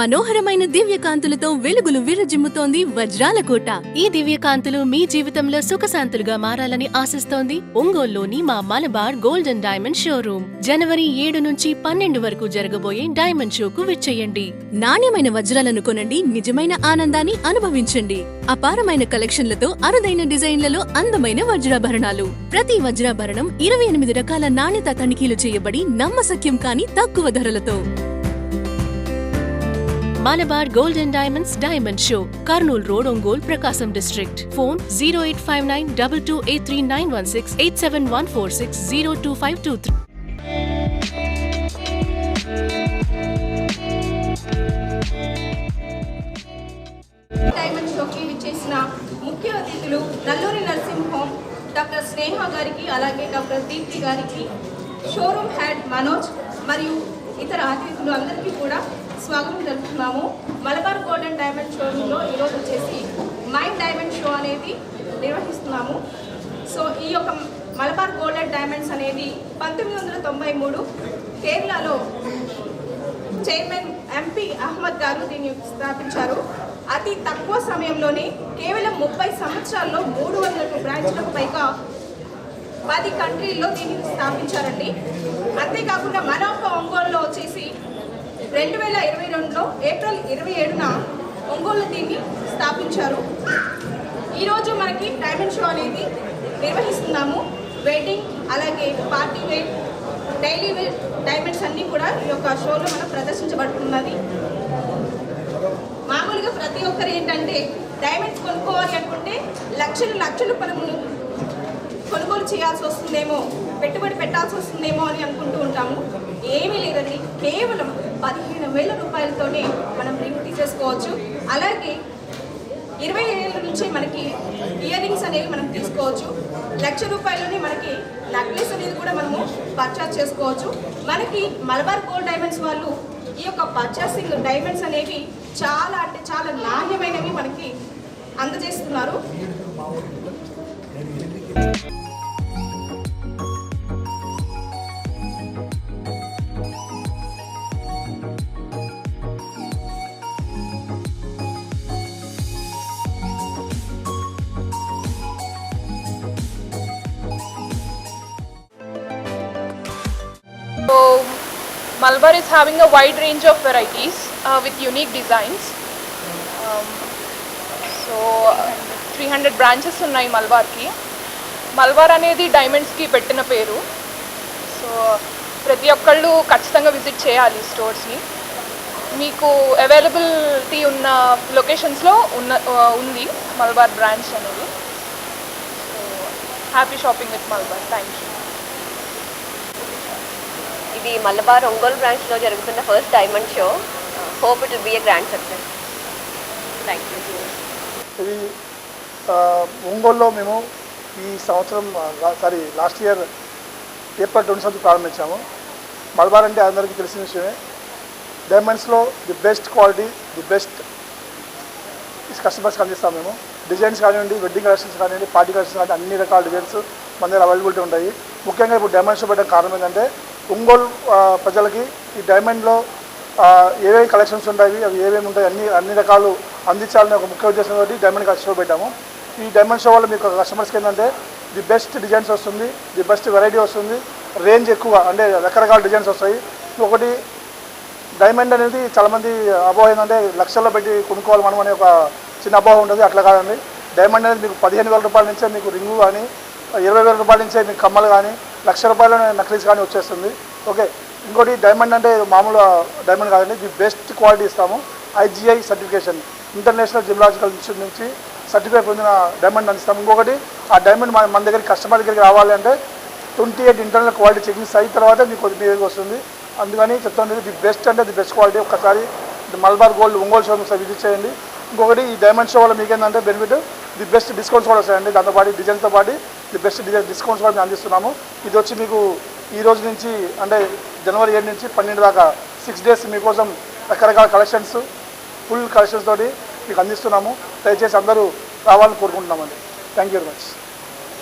మనోహరమైన దివ్య కాంతులతో వెలుగులు విరజిమ్ముతోంది వజ్రాల కోట. ఈ దివ్య కాంతులు మీ జీవితంలో సుఖశాంతులుగా మారాలని ఆశిస్తోంది. ఒంగోల్లోని మా మలబార్ గోల్డెన్ డైమండ్ షోరూమ్. జనవరి ఏడు నుంచి పన్నెండు వరకు జరగబోయే డైమండ్ షోకు విచ్చేయండి. నాణ్యమైన వజ్రాలను కొనండి నిజమైన ఆనందాన్ని అనుభవించండి. అపారమైన కలెక్షన్లతో అరుదైన డిజైన్లలో అందమైన వజ్రాభరణాలు. ప్రతి వజ్రాభరణం ఇరవై ఎనిమిది రకాల నాణ్యత తనిఖీలు చేయబడి నమ్మసక్యం కాని తక్కువ ధరలతో. Malabar gold and diamonds diamond show Kurnool road Ongole Prakasam district phone zero eight five nine double two eight three nine one six eight seven one four six zero two five two three diamond షోకి విచ్చేసిన ముఖ్య అతిథులు Nalluri Narasimham doctor స్నేహ గారికి అలాగే doctor Deepti గారికి showroom head Manoj మరియు ఇతర అతిథులు అందరికీ కూడా స్వాగతం తెలుపుతున్నాము. మలబార్ గోల్డెన్ డైమండ్ షోరూంలో ఈరోజు వచ్చేసి మైండ్ డైమండ్ షో అనేది నిర్వహిస్తున్నాము. సో ఈ యొక్క మలబార్ గోల్డెన్ డైమండ్స్ అనేది పంతొమ్మిది వందల తొంభై మూడు కేరళలో చైర్మన్ ఎంపీ అహ్మద్ గారు దీన్ని స్థాపించారు. అతి తక్కువ సమయంలోనే కేవలం ముప్పై సంవత్సరాల్లో మూడు వందలకు బ్రాంచ్లకు పైగా పది కంట్రీల్లో దీన్ని స్థాపించారండి. అంతేకాకుండా మన ఒక్క ఒంగోలులో వచ్చేసి రెండు వేల ఇరవై రెండులో ఏప్రిల్ ఇరవై ఏడున ఒంగోలు దీన్ని స్థాపించారు. ఈరోజు మనకి డైమండ్ షో అనేది నిర్వహిస్తున్నాము. వెడ్డింగ్ అలాగే party wear daily wear diamonds అన్నీ కూడా ఈ యొక్క షోలో మనం ప్రదర్శించబడుతున్నది. మామూలుగా ప్రతి ఒక్కరు ఏంటంటే డైమండ్స్ కొనుక్కోవాలి అనుకుంటే లక్షలు లక్షలు మనము కొనుగోలు చేయాల్సి వస్తుందేమో పెట్టుబడి పెట్టాల్సి వస్తుందేమో అని అనుకుంటూ ఉంటాము. ఏమీ లేదండి కేవలం వేల రూపాయలతోనే మనం రింగ్ తీసేసుకోవచ్చు అలాగే ఇరవై ఏళ్ళ నుంచి మనకి ఇయర్ రింగ్స్ అనేవి మనం తీసుకోవచ్చు. లక్ష రూపాయలని మనకి నెక్లెస్ అనేది కూడా మనము పర్చేస్ చేసుకోవచ్చు. మనకి మలబార్ గోల్డ్ డైమండ్స్ వాళ్ళు ఈ యొక్క పర్చేసింగ్ డైమండ్స్ అనేవి చాలా అంటే చాలా నాణ్యమైనవి మనకి అందజేస్తున్నారు. Malabar is having a wide range of varieties uh, with unique designs. Um, so, three hundred branches ఉన్నాయి మల్బార్కి మల్బార్ అనేది డైమండ్స్కి పెట్టిన పేరు. సో ప్రతి ఒక్కళ్ళు ఖచ్చితంగా విజిట్ చేయాలి స్టోర్స్ని మీకు అవైలబిలిటీ ఉన్న లొకేషన్స్లో ఉన్న ఉంది మల్బార్ బ్రాంచ్ అనేది. So happy shopping with Malabar thank you ఇది మలబార్ ఒంగోలు బ్రాంచ్లో జరుగుతున్న first diamond show. Hope it will be a grand success thank you ఇది ఒంగోలులో మేము ఈ సంవత్సరం sorry last year April twenty seventh ప్రారంభించాము. మలబార్ అంటే అందరికీ తెలిసిన విషయమే. డైమండ్స్లో the best quality the best కస్టమర్స్కి అందిస్తాం మేము. డిజైన్స్ కానివ్వండి వెడ్డింగ్ కలెక్షన్స్ కానివ్వండి పార్టీ కలెక్షన్స్ కానీ అన్ని రకాల డిజైన్స్ మన దగ్గర అవైలబిలిటీ ఉంటాయి. ముఖ్యంగా ఇప్పుడు డైమండ్స్ పెట్టడం కారణం ఏంటంటే ఒంగోలు ప్రజలకి ఈ డైమండ్లో ఏవేవి కలెక్షన్స్ ఉంటాయి అవి ఏమేమి ఉంటాయి అన్ని అన్ని రకాలు అందించాలని ఒక ముఖ్య ఉద్దేశంతో డైమండ్ షో పెట్టాము. ఈ డైమండ్ షో వల్ల మీకు కస్టమర్స్కి ఏంటంటే ది బెస్ట్ డిజైన్స్ వస్తుంది ది బెస్ట్ వెరైటీ వస్తుంది రేంజ్ ఎక్కువ అంటే రకరకాల డిజైన్స్ వస్తాయి. ఒకటి డైమండ్ అనేది చాలామంది అబోహ ఏంటంటే లక్షల్లో పెట్టి కొనుక్కోవాలి మనం అనే ఒక చిన్న అబోహ ఉంటుంది అట్లా కాదండి. డైమండ్ అనేది మీకు పదిహేను వేల రూపాయల నుంచే మీకు రింగు కానీ ఇరవై వేల రూపాయల నుంచే మీకు కమ్మలు కానీ లక్ష రూపాయల నక్లీస్ కానీ వచ్చేస్తుంది. ఓకే ఇంకోటి డైమండ్ అంటే మామూలు డైమండ్ కాదండి. ది బెస్ట్ క్వాలిటీ ఇస్తాము. IGI certification international gemological institute నుంచి సర్టిఫికేట్ పొందిన డైమండ్ అందిస్తాము ఇంకొకటి ఆ డైమండ్ మన మన దగ్గరికి కస్టమర్ దగ్గరికి రావాలి అంటే twenty eight internal quality checkings అయిన తర్వాత మీకు మీ దగ్గరికి వస్తుంది. అందుకని చెప్తాను ది బెస్ట్ అంటే ది బెస్ట్ క్వాలిటీ ఒకసారి మల్బార్ గోల్డ్ ఒంగోలు షోరూమ్ ఒకసారి విజిట్ చేయండి. ఇంకొకటి ఈ డైమండ్ షో వల్ల మీకేంటంటే బెనిఫిట్ ది బెస్ట్ డిస్కౌంట్స్ కూడా వస్తాయండి. దాంతోపాటు డిజైన్తో పాటు ది బెస్ట్ డిజైన్ డిస్కౌంట్స్ కూడా మేము అందిస్తున్నాము. ఇది వచ్చి మీకు ఈ రోజు నుంచి అంటే జనవరి ఏడు నుంచి పన్నెండు దాకా సిక్స్ డేస్ మీకోసం రకరకాల కలెక్షన్స్ ఫుల్ కలెక్షన్స్ తోటి మీకు అందిస్తున్నాము. దయచేసి అందరూ రావాలని కోరుకుంటున్నామండి. Thank you very much